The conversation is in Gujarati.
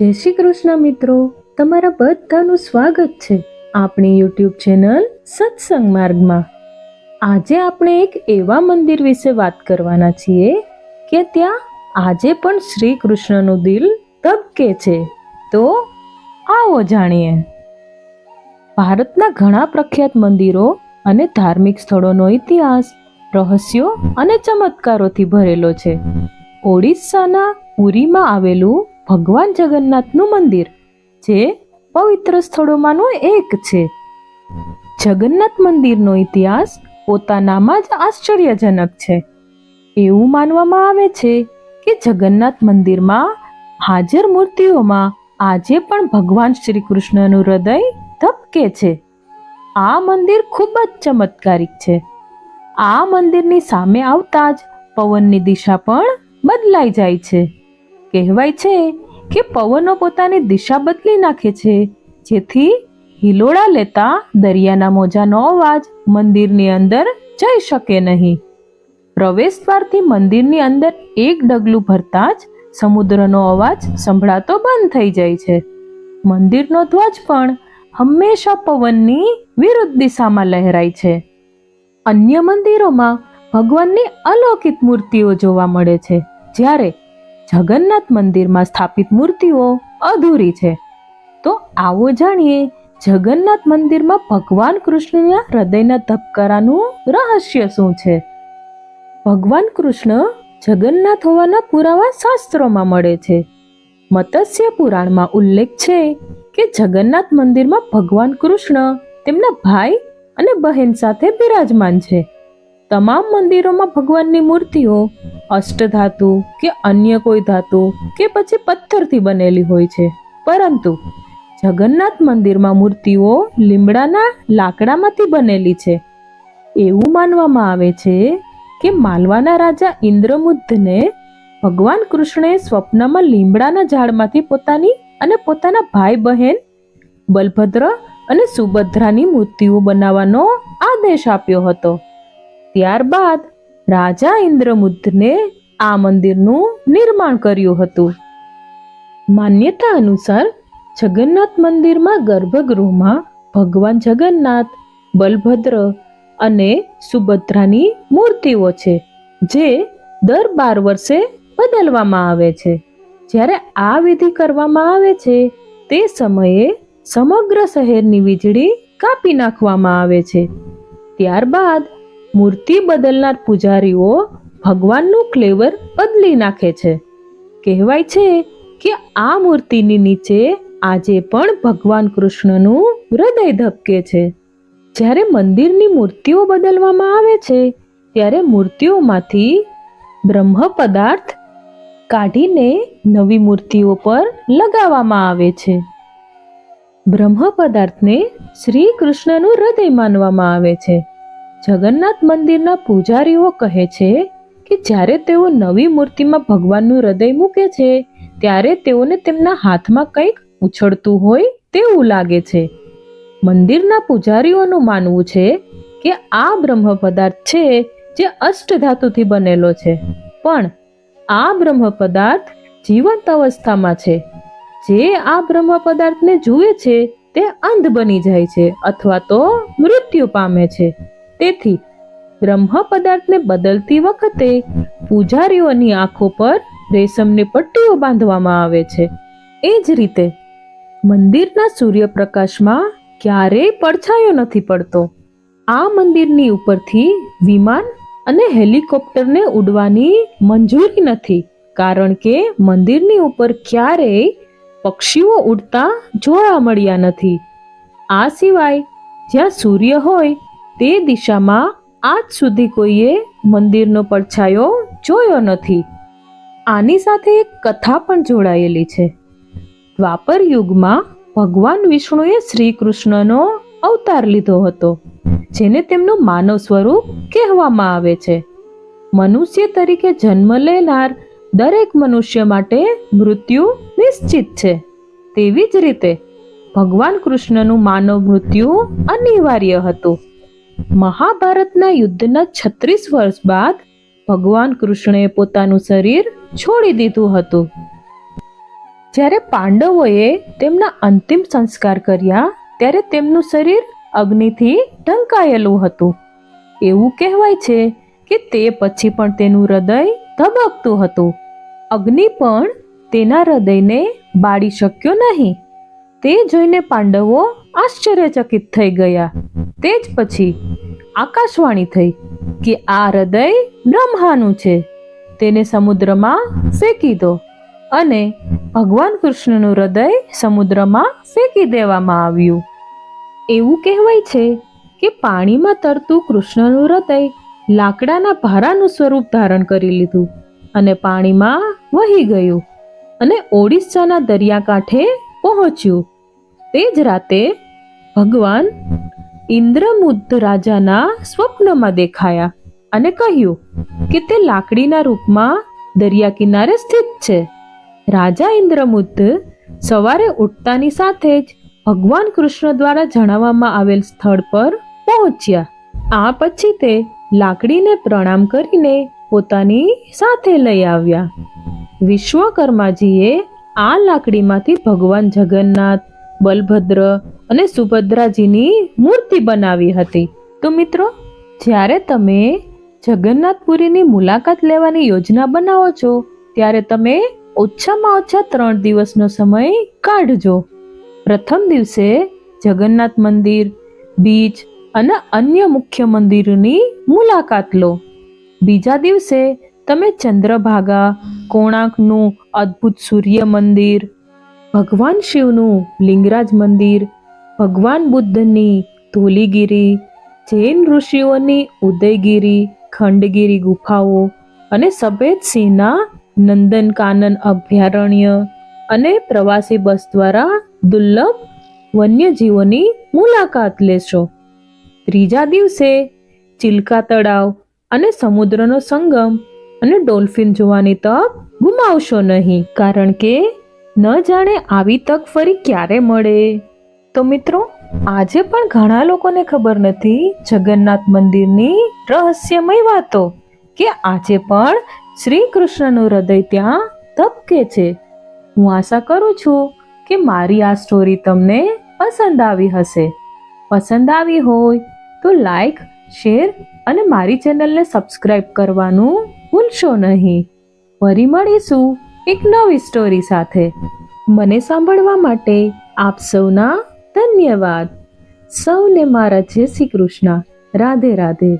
જય શ્રી કૃષ્ણ મિત્રો. તમારા બધાનું સ્વાગત છે આપણી યુટ્યુબ ચેનલ સત્સંગ માર્ગમાં. આજે આપણે એક એવા મંદિર વિશે વાત કરવાના છીએ કે ત્યાં આજે પણ શ્રી કૃષ્ણનું દિલ ધબકે છે. તો આવો જાણીએ. ભારતના ઘણા પ્રખ્યાત મંદિરો અને ધાર્મિક સ્થળોનો ઇતિહાસ, રહસ્યો અને ચમત્કારોથી ભરેલો છે. ઓડિશાના પુરીમાં આવેલું ભગવાન જગન્નાથનું મંદિર, જે પવિત્ર સ્થળોમાંનું એક છે. જગન્નાથ મંદિરનો ઇતિહાસ પોતાનામાં જ આશ્ચર્યજનક છે. એવું માનવામાં આવે છે કે જગન્નાથ મંદિરમાં હાજર મૂર્તિઓમાં આજે પણ ભગવાન શ્રી કૃષ્ણનું હૃદય ધબકે છે. આ મંદિર ખૂબ જ ચમત્કારિક છે. આ મંદિરની સામે આવતા જ પવનની દિશા પણ બદલાઈ જાય છે. કહેવાય છે કે પવનો પોતાની દિશા બદલી નાખે છે. જેથી હિલોળા લેતા દરિયાના મોજાનો અવાજ મંદિરની અંદર જઈ શકે નહીં. પ્રવેશ દ્વારથી મંદિરની અંદર એક ડગલું ભરતા જ સમુદ્રનો અવાજ સંભળાતો બંધ થઈ જાય છે. મંદિરનો ધ્વજ પણ હંમેશા પવનની વિરુદ્ધ દિશામાં લહેરાય છે. અન્ય મંદિરોમાં ભગવાનની અલૌકિક મૂર્તિઓ જોવા મળે છે. જ્યારે જગન્નાથ મંદિરમાં સ્થાપિત મૂર્તિઓ અધૂરી છે. તો આવો જાણીએ જગન્નાથ મંદિરમાં ભગવાન કૃષ્ણના હૃદયના ધબકારાનું રહસ્ય શું છે? ભગવાન કૃષ્ણ જગન્નાથ હોવાના પુરાવા શાસ્ત્રોમાં મળે છે. મત્સ્ય પુરાણમાં ઉલ્લેખ છે કે જગન્નાથ મંદિરમાં ભગવાન કૃષ્ણ તેમના ભાઈ અને બહેન સાથે બિરાજમાન છે. તમામ મંદિરોમાં ભગવાનની મૂર્તિઓ, અષ્ટધાતુ કે અન્ય કોઈ ધાતુ કે પછી પથ્થરથી બનેલી હોય છે. પરંતુ જગન્નાથ મંદિરમાં મૂર્તિઓ લીમડાના લાકડામાંથી બનેલી છે. એવું માનવામાં આવે છે કે માલવાના રાજા ઇન્દ્રમુદ્ધને ભગવાન કૃષ્ણએ સ્વપ્નમાં લીમડાના ઝાડમાંથી પોતાની અને પોતાના ભાઈ બહેન બલભદ્ર અને સુભદ્રાની મૂર્તિઓ બનાવવાનો આદેશ આપ્યો હતો. ત્યારબાદ રાજા ઇન્દ્રમુદ્ધને આ મંદિરનું નિર્માણ કર્યું હતું. માન્યતા અનુસાર જગન્નાથ મંદિરમાં ગર્ભગૃહમાં ભગવાન જગન્નાથ, બલભદ્ર અને સુભદ્રાની મૂર્તિઓ છે, જે દર બાર વર્ષે બદલવામાં આવે છે. જ્યારે આ વિધિ કરવામાં આવે છે, તે સમયે સમગ્ર શહેરની વીજળી કાપી નાખવામાં આવે છે. ત્યારબાદ મૂર્તિ બદલનાર પૂજારીઓ ભગવાનનું ક્લેવર બદલી નાખે છે. કહેવાય છે કે આ મૂર્તિની નીચે આજે પણ ભગવાન કૃષ્ણનું હૃદય ધબકે છે. જ્યારે મંદિરની મૂર્તિઓ બદલવામાં આવે છે, ત્યારે મૂર્તિઓમાંથી બ્રહ્મ પદાર્થ કાઢીને નવી મૂર્તિઓ પર લગાવવામાં આવે છે. બ્રહ્મ પદાર્થને શ્રી કૃષ્ણનું હૃદય માનવામાં આવે છે. જગન્નાથ મંદિરના પૂજારીઓ કહે છે કે જ્યારે તેઓ નવી મૂર્તિમાં ભગવાનનું હૃદય મૂકે છે, ત્યારે તેઓને તેમના હાથમાં કંઈક ઉછળતું હોય તેવું લાગે છે. મંદિરના પૂજારીઓનું માનવું છે કે આ બ્રહ્મ પદાર્થ છે જે અષ્ટધાતુથી બનેલો છે. પણ આ બ્રહ્મ પદાર્થ જીવંત અવસ્થામાં છે. જે આ બ્રહ્મ પદાર્થને જુએ છે, તે અંધ બની જાય છે અથવા તો મૃત્યુ પામે છે. તેથી બ્રહ્મ પદાર્થને બદલતી વખતે પૂજારીઓની આંખો પર રેશમની પટ્ટીઓ બાંધવામાં આવે છે. એ જ રીતે મંદિરના સૂર્યપ્રકાશમાં ક્યારેય પડછાયો નથી પડતો. આ મંદિરની ઉપરથી વિમાન અને હેલિકોપ્ટરને ઉડવાની મંજૂરી નથી, કારણ કે મંદિરની ઉપર ક્યારેય પક્ષીઓ ઉડતા જોવા મળ્યા નથી. આ સિવાય જ્યાં સૂર્ય હોય તે દિશામાં આજ સુધી કોઈએ મંદિરનો પડછાયો જોયો નથી. આની સાથે એક કથા પણ જોડાયેલી છે. દ્વાપર યુગમાં ભગવાન વિષ્ણુએ શ્રી કૃષ્ણનો અવતાર લીધો હતો, જેને તેમનું માનવ સ્વરૂપ કહેવામાં આવે છે. મનુષ્ય તરીકે જન્મ લેનાર દરેક મનુષ્ય માટે મૃત્યુ નિશ્ચિત છે. તેવી જ રીતે ભગવાન કૃષ્ણનું માનવ મૃત્યુ અનિવાર્ય હતું. મહાભારતના યુદ્ધના છત્રીસ વર્ષ બાદ ભગવાન કૃષ્ણએ પોતાનું શરીર છોડી દીધું હતું. જ્યારે પાંડવોએ તેમના અંતિમ સંસ્કાર કર્યા, ત્યારે તેમનું શરીર અગ્નિથી ઢંકાયેલું હતું. એવું કહેવાય છે કે તે પછી પણ તેનું હૃદય ધબકતું હતું. અગ્નિ પણ તેના હૃદયને બાળી શક્યો નહીં. તે જોઈને પાંડવો આશ્ચર્યચકિત થઈ ગયા. તે જ પછી આકાશવાણી થઈ કે આ હૃદય બ્રહ્માનું છે. તેને સમુદ્રમાં ફેંકી દો અને ભગવાન કૃષ્ણનું હૃદય સમુદ્રમાં ફેંકી દેવામાં આવ્યું. એવું કહેવાય છે કે પાણીમાં તરતું કૃષ્ણનું હૃદય લાકડાના ભારાનું સ્વરૂપ ધારણ કરી લીધું અને પાણીમાં વહી ગયું અને ઓડિશાના દરિયાકાંઠે પહોંચ્યું. તે જ રાતે ભગવાન ઇન્દ્રમુદ્ધ રાજાના સ્વપ્નમાં દેખાયા અને કહ્યું કે તે લાકડીના રૂપમાં દરિયા કિનારે સ્થિત છે. રાજા ઇન્દ્રમુદ્ધ સવારે ઉઠતાની સાથે જ ભગવાન કૃષ્ણ દ્વારા જણાવવામાં આવેલ સ્થળ પર પહોંચ્યા. આ પછી તે લાકડીને પ્રણામ કરીને પોતાની સાથે લઈ આવ્યા. વિશ્વકર્માજીએ આ લાકડીમાંથી ભગવાન જગન્નાથ, બલભદ્ર અને સુભદ્રાજીની મૂર્તિ બનાવી હતી. તો મિત્રો, જ્યારે તમે જગન્નાથપુરીની મુલાકાત લેવાની યોજના બનાવો છો, ત્યારે તમે ઓછામાં ઓછા ત્રણ દિવસનો સમય કાઢજો. પ્રથમ દિવસે જગન્નાથ મંદિર, બીચ અને અન્ય મુખ્ય મંદિરોની મુલાકાત લો. બીજા દિવસે તમે ચંદ્રભાગા, કોણાર્કનું અદ્ભુત સૂર્ય મંદિર, ભગવાન શિવનું લિંગરાજ મંદિર ભગવાન બુદ્ધની ધોલીગીરી, જૈન ઋષિઓની ઉદયગીરી, ખંડગીરી ગુફાઓ અને સફેદ સિંહના નંદનકાનન અભયારણ્ય અને પ્રવાસી બસ દ્વારા દુર્લભ વન્યજીવોની મુલાકાત લેશો. ત્રીજા દિવસે ચિલ્કા તળાવ અને સમુદ્રનો સંગમ અને ડોલ્ફિન જોવાની તક ગુમાવશો નહીં, કારણ કે ન જાણે આવી તક ફરી ક્યારે મળે. તો મિત્રો, આજે પણ ઘણા લોકોને ખબર નથી જગન્નાથ મંદિરની રહસ્યમય વાતો, કે આજે પણ શ્રી કૃષ્ણનું હૃદય ત્યાં ધબકે છે. હું આશા કરું છું કે મારી આ સ્ટોરી તમને પસંદ આવી હશે. પસંદ આવી હોય તો લાઈક શેર અને મારી ચેનલને સબસ્ક્રાઈબ કરવાનું ભૂલશો નહીં. ફરી મળીશું એક નવી સ્ટોરી સાથે. મને સાંભળવા માટે આપ સૌના ધન્યવાદ. સૌને મારા જય શ્રી કૃષ્ણ. રાધે રાધે.